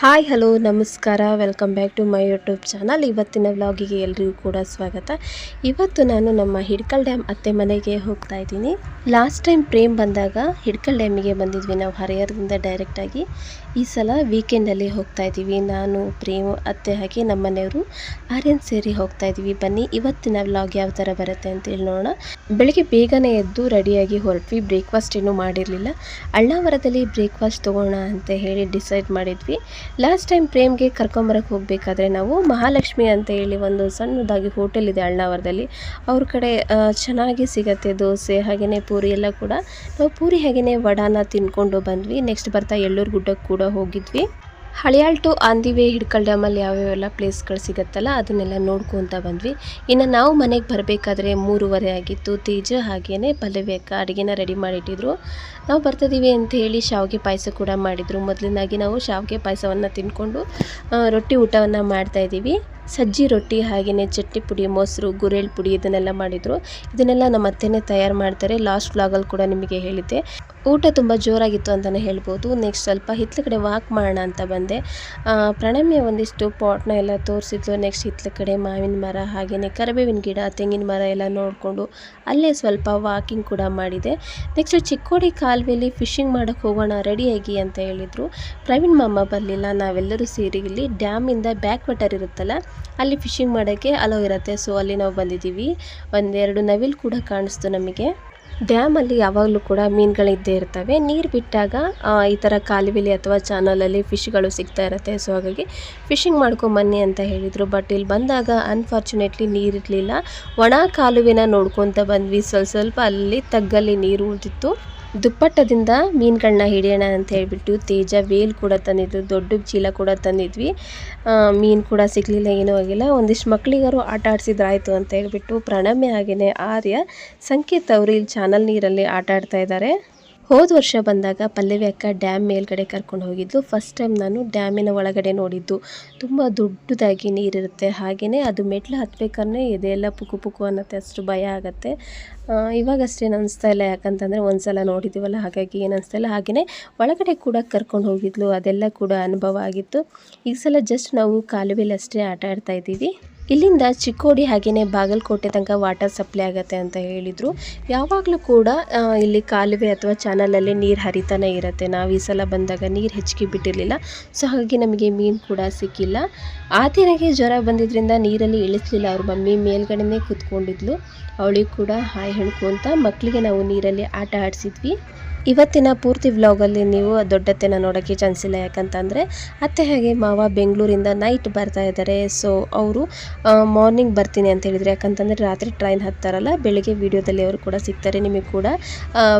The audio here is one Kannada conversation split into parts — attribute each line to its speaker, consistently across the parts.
Speaker 1: ಹಾಯ್, ಹಲೋ, ನಮಸ್ಕಾರ. Welcome back to my YouTube channel ಇವತ್ತಿನ ವ್ಲಾಗಿಗೆ ಎಲ್ರಿಗೂ ಕೂಡ ಸ್ವಾಗತ. ಇವತ್ತು ನಾನು ನಮ್ಮ ಹಿಡ್ಕಲ್ ಡ್ಯಾಮ್ ಅತ್ತೆ ಮನೆಗೆ ಹೋಗ್ತಾ ಇದ್ದೀನಿ. ಲಾಸ್ಟ್ ಟೈಮ್ ಪ್ರೇಮ್ ಬಂದಾಗ ಹಿಡ್ಕಲ್ ಡ್ಯಾಮಿಗೆ ಬಂದಿದ್ವಿ. ನಾವು ಹರಿಹರದಿಂದ ಡೈರೆಕ್ಟಾಗಿ ಈ ಸಲ ವೀಕೆಂಡಲ್ಲಿ ಹೋಗ್ತಾ ಇದ್ದೀವಿ. ನಾನು ಪ್ರೇಮ್ ಅತ್ತೆ ಹಾಗೆ ನಮ್ಮ ಮನೆಯವರು ಆರ್ಯನ್ ಸೇರಿ ಹೋಗ್ತಾ ಇದ್ದೀವಿ. ಬನ್ನಿ, ಇವತ್ತಿನ ವ್ಲಾಗ್ ಯಾವ ಥರ ಬರುತ್ತೆ ಅಂತೇಳಿ ನೋಡೋಣ. ಬೆಳಿಗ್ಗೆ ಬೇಗನೆ ಎದ್ದು ರೆಡಿಯಾಗಿ ಹೊರಟ್ವಿ. ಬ್ರೇಕ್ಫಾಸ್ಟ್ ಏನೂ ಮಾಡಿರಲಿಲ್ಲ. ಅಳ್ಳಾವರದಲ್ಲಿ ಬ್ರೇಕ್ಫಾಸ್ಟ್ ತೊಗೋಣ ಅಂತ ಹೇಳಿ ಡಿಸೈಡ್ ಮಾಡಿದ್ವಿ. ಲಾಸ್ಟ್ ಟೈಮ್ ಪ್ರೇಮ್ಗೆ ಕರ್ಕೊಂಬರಕ್ಕೆ ಹೋಗಬೇಕಾದ್ರೆ ನಾವು ಮಹಾಲಕ್ಷ್ಮಿ ಅಂತ ಹೇಳಿ ಒಂದು ಸಣ್ಣದಾಗಿ ಹೋಟೆಲ್ ಇದೆ ಅಳ್ಳಾವರದಲ್ಲಿ ಅವ್ರ ಕಡೆ ಚೆನ್ನಾಗಿ ಸಿಗತ್ತೆ ದೋಸೆ ಹಾಗೆಯೇ ಪೂರಿ ಎಲ್ಲ ಕೂಡ. ನಾವು ಪೂರಿ ಹಾಗೆಯೇ ವಡಾನ ತಿನ್ಕೊಂಡು ಬಂದ್ವಿ. ನೆಕ್ಸ್ಟ್ ಬರ್ತಾ ಎಳ್ಳೂರು ಗುಡ್ಡಕ್ಕೆ ಕೂಡ ಹೋಗಿದ್ವಿ. Haliyal to on the way Hidkal ಡ್ಯಾಮಲ್ಲಿ ಯಾವ್ಯಾವೆಲ್ಲ ಪ್ಲೇಸ್ಗಳು ಸಿಗುತ್ತಲ್ಲ, ಅದನ್ನೆಲ್ಲ ನೋಡ್ಕೊತ ಬಂದ್ವಿ. ಇನ್ನು ನಾವು ಮನೆಗೆ ಬರಬೇಕಾದ್ರೆ ಮೂರುವರೆ ಆಗಿತ್ತು. ತೇಜ ಹಾಗೆಯೇ ಪಲ್ಲವಿ ಅಕ್ಕ ಅಡುಗೆನ ರೆಡಿ ಮಾಡಿಟ್ಟಿದ್ರು. ನಾವು ಬರ್ತಿದ್ದೀವಿ ಅಂತ ಹೇಳಿ ಶಾವಿಗೆ ಪಾಯಸ ಕೂಡ ಮಾಡಿದರು. ಮೊದಲಿನಾಗಿ ನಾವು ಶಾವಿಗೆ ಪಾಯಸವನ್ನು ತಿಂದ್ಕೊಂಡು ರೊಟ್ಟಿ ಊಟವನ್ನು ಮಾಡ್ತಾ ಇದ್ದೀವಿ ಸಜ್ಜಿ ರೊಟ್ಟಿ ಹಾಗೆಯೇ ಚಟ್ನಿ ಪುಡಿ, ಮೊಸರು ಗುರೇಳ್ ಪುಡಿ ಇದನ್ನೆಲ್ಲ ಮಾಡಿದರು. ಇದನ್ನೆಲ್ಲ ನಮ್ಮ ಅತ್ತೆನೇ ತಯಾರು ಮಾಡ್ತಾರೆ. ಲಾಸ್ಟ್ ವ್ಲಾಗಲ್ಲಿ ಕೂಡ ನಿಮಗೆ ಹೇಳಿದ್ದೆ. ಊಟ ತುಂಬ ಜೋರಾಗಿತ್ತು ಅಂತಲೇ ಹೇಳ್ಬೋದು. ನೆಕ್ಸ್ಟ್ ಸ್ವಲ್ಪ ಹಿತ್ತಲ ಕಡೆ ವಾಕ್ ಮಾಡೋಣ ಅಂತ ಬಂದೆ. ಪ್ರಣಮ್ಯ ಒಂದಿಷ್ಟು ಪಾಟ್ನ ಎಲ್ಲ ತೋರಿಸಿದ್ಲು. ನೆಕ್ಸ್ಟ್ ಹಿತ್ತಲ ಕಡೆ ಮಾವಿನ ಮರ ಹಾಗೆಯೇ ಕರಿಬೇವಿನ ಗಿಡ, ತೆಂಗಿನ ಮರ ಎಲ್ಲ ನೋಡಿಕೊಂಡು ಅಲ್ಲೇ ಸ್ವಲ್ಪ ವಾಕಿಂಗ್ ಕೂಡ ಮಾಡಿದೆ. ನೆಕ್ಸ್ಟ್ ಚಿಕ್ಕೋಡಿ ಕಾಲುವೆಲಿ ಫಿಶಿಂಗ್ ಮಾಡೋಕ್ಕೆ ಹೋಗೋಣ ರೆಡಿಯಾಗಿ ಅಂತ ಹೇಳಿದರು. ಪ್ರವೀಣ್ ಮಾಮ ಬರಲಿಲ್ಲ. ನಾವೆಲ್ಲರೂ ಸೇರಿ ಇಲ್ಲಿ ಡ್ಯಾಮಿಂದ ಬ್ಯಾಕ್ ವಾಟರ್ ಇರುತ್ತಲ್ಲ ಅಲ್ಲಿ ಫಿಶಿಂಗ್ ಮಾಡೋಕ್ಕೆ ಅಲೋ ಇರುತ್ತೆ. ಸೊ ಅಲ್ಲಿ ನಾವು ಬಂದಿದ್ದೀವಿ. ಒಂದೆರಡು ನವಿಲ್ ಕೂಡ ಕಾಣಿಸ್ತು ನಮಗೆ. ಡ್ಯಾಮಲ್ಲಿ ಯಾವಾಗಲೂ ಕೂಡ ಮೀನುಗಳಿದ್ದೇ ಇರ್ತವೆ. ನೀರು ಬಿಟ್ಟಾಗ ಈ ಥರ ಕಾಲುವೆಲಿ ಅಥವಾ ಚಾನಲಲ್ಲಿ ಫಿಶ್ಗಳು ಸಿಗ್ತಾ ಇರುತ್ತೆ. ಸೊ ಹಾಗಾಗಿ ಫಿಶಿಂಗ್ ಮಾಡ್ಕೊಂಬನ್ನಿ ಅಂತ ಹೇಳಿದರು. ಬಟ್ ಇಲ್ಲಿ ಬಂದಾಗ ಅನ್ಫಾರ್ಚುನೇಟ್ಲಿ ನೀರಿರಲಿಲ್ಲ ಒಣ ಕಾಲುವೆನ ನೋಡ್ಕೊತ ಬಂದ್ವಿ. ಸ್ವಲ್ಪ ಸ್ವಲ್ಪ ಅಲ್ಲಿ ತಗ್ಗಲ್ಲಿ ನೀರು ಉಳಿದಿತ್ತು. ದುಪ್ಪಟ್ಟದಿಂದ ಮೀನುಗಳನ್ನ ಹಿಡಿಯೋಣ ಅಂತ ಹೇಳ್ಬಿಟ್ಟು ತೇಜ ವೇಲ್ ಕೂಡ ತಂದಿದ್ದು, ದೊಡ್ಡ ಚೀಲ ಕೂಡ ತಂದಿದ್ವಿ. ಮೀನು ಕೂಡ ಸಿಗಲಿಲ್ಲ, ಏನೂ ಆಗಿಲ್ಲ. ಒಂದಿಷ್ಟು ಮಕ್ಕಳಿಗಾರು ಆಟ ಆಡಿಸಿದ್ರಾಯ್ತು ಅಂತ ಹೇಳ್ಬಿಟ್ಟು ಪ್ರಣಮ್ಯ ಹಾಗೆಯೇ ಆರ್ಯ ಸಂಕೇತ್ ಅವರು ಇಲ್ಲಿ ಚಾನಲ್ ನೀರಲ್ಲಿ ಆಟ ಆಡ್ತಾ ಇದ್ದಾರೆ. ಹೋದ ವರ್ಷ ಬಂದಾಗ ಪಲ್ಲವಿ ಅಕ್ಕ ಡ್ಯಾಮ್ ಮೇಲ್ಗಡೆ ಕರ್ಕೊಂಡು ಹೋಗಿದ್ದು ಫಸ್ಟ್ ಟೈಮ್ ನಾನು ಡ್ಯಾಮಿನ ಒಳಗಡೆ ನೋಡಿದ್ದು. ತುಂಬ ದೊಡ್ಡದಾಗಿ ನೀರಿರುತ್ತೆ. ಹಾಗೆಯೇ ಅದು ಮೆಟ್ಲು ಹತ್ಬೇಕಾದ್ರೆ ಇದೆಲ್ಲ ಪುಕು ಪುಕು ಅನ್ನತ್ತೆ, ಅಷ್ಟು ಭಯ ಆಗುತ್ತೆ. ಇವಾಗ ಅಷ್ಟೇ ಅನಿಸ್ತಾ ಇಲ್ಲ ಯಾಕಂತಂದರೆ ಒಂದ್ಸಲ ನೋಡಿದ್ದೀವಲ್ಲ ಹಾಗಾಗಿ ಏನು ಅನಿಸ್ತಾ ಇಲ್ಲ. ಹಾಗೆಯೇ ಒಳಗಡೆ ಕೂಡ ಕರ್ಕೊಂಡು ಹೋಗಿದ್ಲು. ಅದೆಲ್ಲ ಕೂಡ ಅನುಭವ ಆಗಿತ್ತು. ಈ ಸಲ ಜಸ್ಟ್ ನಾವು ಕಾಲುವೆಲಿ ಅಷ್ಟೇ ಆಟ ಆಡ್ತಾ ಇದ್ದೀವಿ. ಇಲ್ಲಿಂದ ಚಿಕ್ಕೋಡಿ ಹಾಗೆಯೇ ಬಾಗಲಕೋಟೆ ತನಕ ವಾಟರ್ ಸಪ್ಲೈ ಆಗುತ್ತೆ ಅಂತ ಹೇಳಿದರು. ಯಾವಾಗಲೂ ಕೂಡ ಇಲ್ಲಿ ಕಾಲುವೆ ಅಥವಾ ಚಾನಲಲ್ಲಿ ನೀರು ಹರಿತಾನೆ ಇರುತ್ತೆ. ನಾವು ಈ ಸಲ ಬಂದಾಗ ನೀರು ಹೆಚ್ಚಿಗೆ ಬಿಟ್ಟಿರಲಿಲ್ಲ. ಸೊ ಹಾಗಾಗಿ ನಮಗೆ ಮೀನು ಕೂಡ ಸಿಕ್ಕಿಲ್ಲ. ಆತನಿಗೆ ಜ್ವರ ಬಂದಿದ್ದರಿಂದ ನೀರಲ್ಲಿ ಇಳಿಸಲಿಲ್ಲ. ಅವ್ರ ಮಮ್ಮಿ ಮೇಲ್ಗಡೆನೇ ಕೂತ್ಕೊಂಡಿದ್ಲು. ಅವಳಿಗೆ ಕೂಡ ಹಾಯ್ ಹೇಳ್ಕೊಂತ ಮಕ್ಕಳಿಗೆ ನಾವು ನೀರಲ್ಲಿ ಆಟ ಆಡಿಸಿದ್ವಿ. ಇವತ್ತಿನ ಪೂರ್ತಿ ವ್ಲಾಗಲ್ಲಿ ನೀವು ದೊಡ್ಡತ್ತೆನ ನೋಡೋಕ್ಕೆ ಚಾನ್ಸ್ ಇಲ್ಲ. ಯಾಕಂತಂದರೆ ಅತ್ತೆ ಹಾಗೆ ಮಾವ ಬೆಂಗಳೂರಿಂದ ನೈಟ್ ಬರ್ತಾ ಇದ್ದಾರೆ. ಸೊ ಅವರು ಮಾರ್ನಿಂಗ್ ಬರ್ತೀನಿ ಅಂತ ಹೇಳಿದರೆ. ಯಾಕಂತಂದರೆ ರಾತ್ರಿ ಟ್ರೈನ್ ಹತ್ತಾರಲ್ಲ, ಬೆಳಿಗ್ಗೆ ವೀಡಿಯೋದಲ್ಲಿ ಅವರು ಕೂಡ ಸಿಗ್ತಾರೆ. ನಿಮಗೆ ಕೂಡ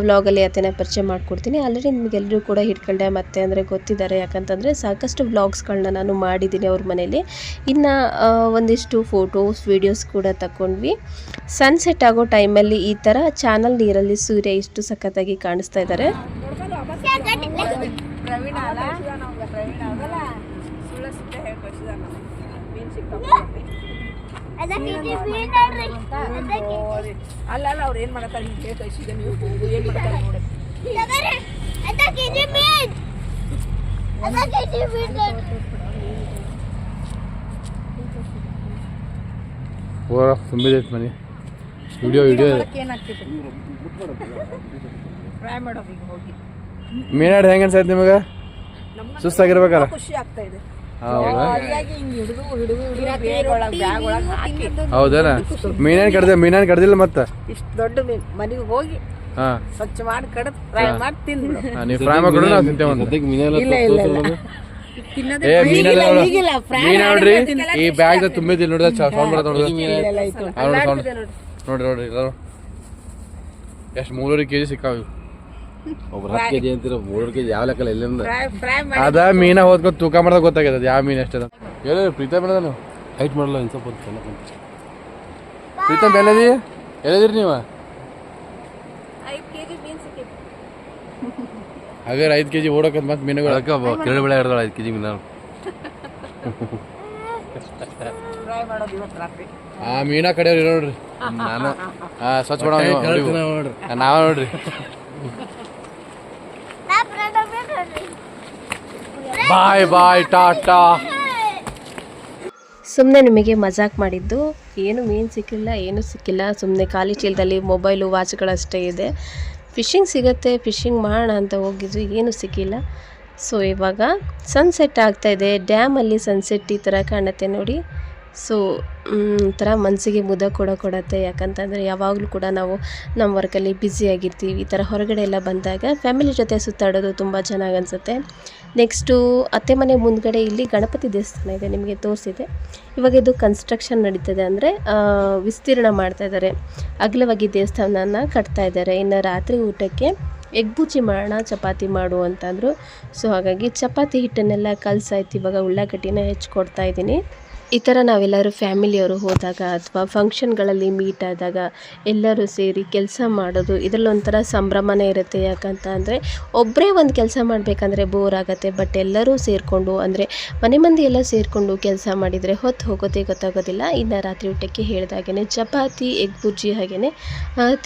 Speaker 1: ವ್ಲಾಗಲ್ಲಿ ಅತ್ತೆನ ಪರಿಚಯ ಮಾಡಿಕೊಡ್ತೀನಿ. ಆಲ್ರೆಡಿ ನಿಮಗೆಲ್ಲರೂ ಕೂಡ ಹಿಡ್ಕೊಂಡೆ ಮತ್ತೆ ಅಂದರೆ ಗೊತ್ತಿದ್ದಾರೆ. ಯಾಕಂತಂದರೆ ಸಾಕಷ್ಟು ವ್ಲಾಗ್ಸ್ಗಳನ್ನ ನಾನು ಮಾಡಿದ್ದೀನಿ ಅವ್ರ ಮನೇಲಿ. ಇನ್ನು ಒಂದಿಷ್ಟು ಫೋಟೋಸ್ ವೀಡಿಯೋಸ್ ಕೂಡ ತಗೊಂಡ್ವಿ ಸನ್ಸೆಟ್ ಆಗೋ ಟೈಮಲ್ಲಿ ಈ ಥರ ಚಾನಲ್ ನೀರಲ್ಲಿ ಸೂರ್ಯ ಇಷ್ಟು ಸಖತ್ತಾಗಿ ಕಾಣಿಸ್ತಾ ಇದ್ದಾರೆ
Speaker 2: ಪ್ರವೀಣ ಅಲ್ಲ? ಅಲ್ಲ. ಅಲ್ಲ ಅವ್ರು ಏನ್ ಮಾಡತ್ತಾರ? ಹಿಂಗೆ ಹೇಳಿ ಕಳ್ಸಿದ ನೀವು. ಹೋಗು ಏನ್ ಮಾಡ್ತಾರೆ ನೋಡಿ.
Speaker 3: ಓರ ತುಂಬಿದೈತೆ ಮನೆ. ವಿಡಿಯೋ ವಿಡಿಯೋ
Speaker 2: ಏನಾಗ್ತೈತೆ ಟ್ರೈ ಮಾಡೋದು ಈಗ ಹೋಗಿ.
Speaker 3: ಮೀನಾಡ್ ಹೆಂಗೆ ಅನ್ಸೈತೆ ನಿಮಗೆ? ಸುಸ್ತಾಗಿರ್ಬೇಕಲ್ಲ?
Speaker 2: ಖುಷಿ ಆಗ್ತಾ ಇದೆ.
Speaker 3: ಹೌದಾ?
Speaker 2: ಮೀನೇನ್ ಕಡ್ದ ಮೀನೇನ್ ಹಿಡಿದು ಹಿಡಿದು ಬ್ಯಾಗ್ ಒಳಗೆ ಹಾಕಿ.
Speaker 3: ಹೌದೇನ? ಮೀನೇನು ಕಡ್ದೆ ಮೀನೇನು ಕಡ್ದಿಲ್ಲ ಮತ್ತೆ?
Speaker 2: ಇಷ್ಟ ದೊಡ್ಡ ಮೀನ್. ಮನೆಗೆ ಹೋಗಿ
Speaker 3: ಹಾಂ.
Speaker 2: ಸ್ವಚ್ಛ ಮಾಡಿ ಕಡದ್ ಫ್ರೈ ಮಾಡಿ
Speaker 3: ನೀವು ಫ್ರೈ ನಾವು ತಿಂತೇವೆ
Speaker 2: ಇಲ್ಲ ಇಲ್ಲ
Speaker 3: ಏ ಮೀನೆಲ್ಲ ಮೀನ್ ನೋಡ್ರಿ ಈ ಬ್ಯಾಗ್ ತುಂಬಿದಿಲ್ಲ ನೋಡಿದ್ರೆ ಸೌಂಡ್ ಬರೋದು ನೋಡಿದ್ರೆ
Speaker 2: ಇಲ್ಲ, ಆಯ್ತು.
Speaker 3: ನೋಡಿ ಸೌಂಡ್
Speaker 2: ಅಲ್ಲಾಡ್ತಿದೆ ನೋಡ್ರಿ.
Speaker 3: ನೋಡ್ರಿ ಎಷ್ಟು ಮೂರುವರೆ ಕೆ ಜಿ ಸಿಕ್ಕಾವ ಇವು.
Speaker 4: ಒಬ್ರು ಹತ್ತು ಕೆಜಿ ಅಂತೀರ ಮೂರು ಕೆಜಿ ಯಾವ ಲೆಕ್ಕ ಎಲ್ಲಿಂದ?
Speaker 3: ಅದ ಮೀನ ಹೋದ್ಕೊಂಡು ತೂಕ ಮಾಡ್ದಾಗ ಗೊತ್ತಾಗ್ಯದ ಯಾವ ಮೀನು ಎಷ್ಟದ ಹೇಳಿ ಪ್ರೀತಮ್ ಬೆಳೆದ ನೀವು?
Speaker 4: ಹೈಟ್ ಮಾಡಲ್ಲ ಇನ್ನು ಸ್ವಲ್ಪ ಚೆನ್ನ.
Speaker 3: ಪ್ರೀತಮ್ ಬೆಳೆದಿ ಎಲ್ಲದಿರಿ ನೀವು? ಹಾಗಾದ್ರೆ ಐದು ಕೆಜಿ ಓಡೋಕತ್ ಮತ್ತೆ ಮೀನುಗಳು.
Speaker 4: ಅದಕ್ಕೆ ಕಿರಣ ಬೆಳೆ ಹಿಡ್ದಾಳ ಐದು ಕೆಜಿ ಮೀನು
Speaker 2: ಫ್ರೈ ಮಾಡೋದು ಇವತ್ತು ರಾತ್ರಿ.
Speaker 3: ಆ ಮೀನಾ ಕಡೆಯವ್ರು ಇರೋ ನೋಡ್ರಿ.
Speaker 4: ನಾನು
Speaker 3: ಹಾ ಸ್ವಚ್ಛ ಮಾಡೋ
Speaker 4: ನೋಡ್ರಿ.
Speaker 3: ನಾವ ನೋಡ್ರಿ. ಬಾಯ್ ಬಾಯ್ ಟಾಟಾ
Speaker 1: ಸುಮ್ಮನೆ ನಿಮಗೆ ಮಜಾಕ್ ಮಾಡಿದ್ದು, ಏನು ಮೀನು ಸಿಕ್ಕಿಲ್ಲ, ಏನು ಸಿಕ್ಕಿಲ್ಲ. ಸುಮ್ಮನೆ ಖಾಲಿ ಚೀಲದಲ್ಲಿ ಮೊಬೈಲು ವಾಚ್ಗಳಷ್ಟೇ ಇದೆ. ಫಿಶಿಂಗ್ ಸಿಗತ್ತೆ ಫಿಶಿಂಗ್ ಮಾಡೋಣ ಅಂತ ಹೋಗಿದ್ವಿ, ಏನು ಸಿಕ್ಕಿಲ್ಲ. ಸೊ ಇವಾಗ ಸನ್ಸೆಟ್ ಆಗ್ತಾಯಿದೆ ಡ್ಯಾಮಲ್ಲಿ ಸನ್ಸೆಟ್ ಈ ಥರ ಕಾಣುತ್ತೆ ನೋಡಿ. ಸೊ ಒಂಥರ ಮನಸ್ಸಿಗೆ ಮುದ ಕೂಡ ಕೊಡುತ್ತೆ. ಯಾಕಂತಂದರೆ ಯಾವಾಗಲೂ ಕೂಡ ನಾವು ನಮ್ಮ ವರ್ಕಲ್ಲಿ ಬ್ಯುಸಿಯಾಗಿರ್ತೀವಿ ಈ ಥರ ಹೊರಗಡೆ ಎಲ್ಲ ಬಂದಾಗ ಫ್ಯಾಮಿಲಿ ಜೊತೆ ಸುತ್ತಾಡೋದು ತುಂಬ ಚೆನ್ನಾಗಿ ಅನಿಸುತ್ತೆ. ನೆಕ್ಸ್ಟು ಅತ್ತೆ ಮನೆ ಮುಂದ್ಗಡೆ ಇಲ್ಲಿ ಗಣಪತಿ ದೇವಸ್ಥಾನ ಇದೆ. ನಿಮಗೆ ತೋರಿಸಿದೆ. ಇವಾಗ ಇದು ಕನ್ಸ್ಟ್ರಕ್ಷನ್ ನಡೀತದೆ ಅಂದರೆ ವಿಸ್ತೀರ್ಣ ಮಾಡ್ತಾ ಇದ್ದಾರೆ ಅಗಲವಾಗಿ ದೇವಸ್ಥಾನನ ಕಟ್ತಾ ಇದ್ದಾರೆ ಇನ್ನು ರಾತ್ರಿ ಊಟಕ್ಕೆ ಎಗ್ ಬುಚ್ಚಿ ಮಾಡೋಣ, ಚಪಾತಿ ಮಾಡು ಅಂತಂದರು. ಸೊ ಹಾಗಾಗಿ ಚಪಾತಿ ಹಿಟ್ಟನ್ನೆಲ್ಲ ಕಲಸಾಯ್ತು ಇವಾಗ ಉಳ್ಳಾಗಡ್ಡಿನ ಹೆಚ್ಚಿಕೊಡ್ತಾ ಇದ್ದೀನಿ. ಈ ಥರ ನಾವೆಲ್ಲರೂ ಫ್ಯಾಮಿಲಿಯವರು ಹೋದಾಗ ಅಥವಾ ಫಂಕ್ಷನ್ಗಳಲ್ಲಿ ಮೀಟ್ ಆದಾಗ ಎಲ್ಲರೂ ಸೇರಿ ಕೆಲಸ ಮಾಡೋದು, ಇದರಲ್ಲಿ ಒಂಥರ ಸಂಭ್ರಮನೇ ಇರುತ್ತೆ. ಯಾಕಂತ ಅಂದರೆ ಒಬ್ಬರೇ ಒಂದು ಕೆಲಸ ಮಾಡಬೇಕಂದ್ರೆ ಬೋರ್ ಆಗುತ್ತೆ ಬಟ್ ಎಲ್ಲರೂ ಸೇರಿಕೊಂಡು, ಅಂದರೆ ಮನೆ ಮಂದಿ ಎಲ್ಲ ಸೇರಿಕೊಂಡು ಕೆಲಸ ಮಾಡಿದರೆ ಹೊತ್ತು ಹೋಗೋದೇ ಗೊತ್ತಾಗೋದಿಲ್ಲ. ಇನ್ನು ರಾತ್ರಿ ಊಟಕ್ಕೆ ಹೇಳಿದಾಗೇ ಚಪಾತಿ ಎಗ್ ಬುಜ್ಜಿ ಹಾಗೆಯೇ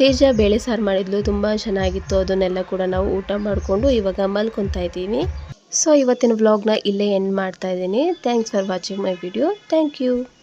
Speaker 1: ತೇಜ ಬೇಳೆ ಸಾರು ಮಾಡಿದ್ಲು, ತುಂಬ ಚೆನ್ನಾಗಿತ್ತು. ಅದನ್ನೆಲ್ಲ ಕೂಡ ನಾವು ಊಟ ಮಾಡಿಕೊಂಡು ಇವಾಗ ಮಲ್ಕೊತಾ ಇದ್ದೀವಿ ಸೊ ಇವತ್ತಿನ ವ್ಲಾಗ್ನ ಇಲ್ಲೇ ಎಂಡ್ ಮಾಡ್ತಾ ಇದ್ದೀನಿ. Thanks for watching my video thank you